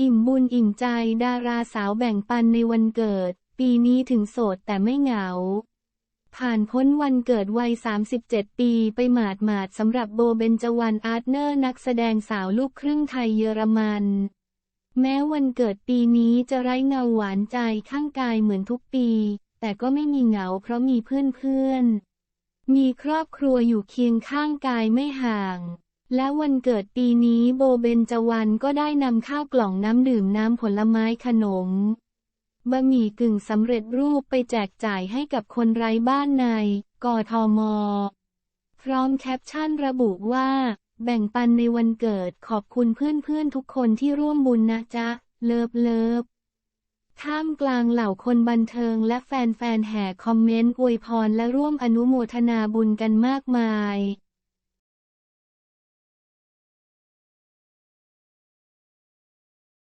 อิ่มบุญอิ่มใจดาราสาวแบ่งปันในวันเกิด ปีนี้ถึงโสดแต่ไม่เหงา ผ่านพ้นวันเกิดวัย 37 ปีไปหมาดหมาดๆสำหรับโบเบนจวรรณอาร์ตเนอร์นักแสดงสาวลูกครึ่งไทยเยอรมัน แม้วันเกิดปีนี้จะไร้เงาหวานใจข้างกายเหมือนทุกปี แต่ก็ไม่มีเหงาเพราะมีเพื่อนๆมีครอบครัวอยู่เคียงข้างกายไม่ห่าง และวันเกิดปีนี้โบเบนจวรรณก็ได้นำข้าวกล่องน้ำดื่มน้ำผลไม้ขนมบะหมี่กึ่งสำเร็จรูปไปแจกจ่ายให้กับคนไร้บ้านในกทม พร้อมแคปชั่นระบุว่า แบ่งปันในวันเกิดขอบคุณเพื่อนๆทุกคนที่ร่วมบุญนะจ๊ะ เลิฟเลิฟท่ามกลางเหล่าคนบันเทิงและแฟนๆแห่คอมเมนต์อวยพรและร่วมอนุโมทนาบุญกันมากมาย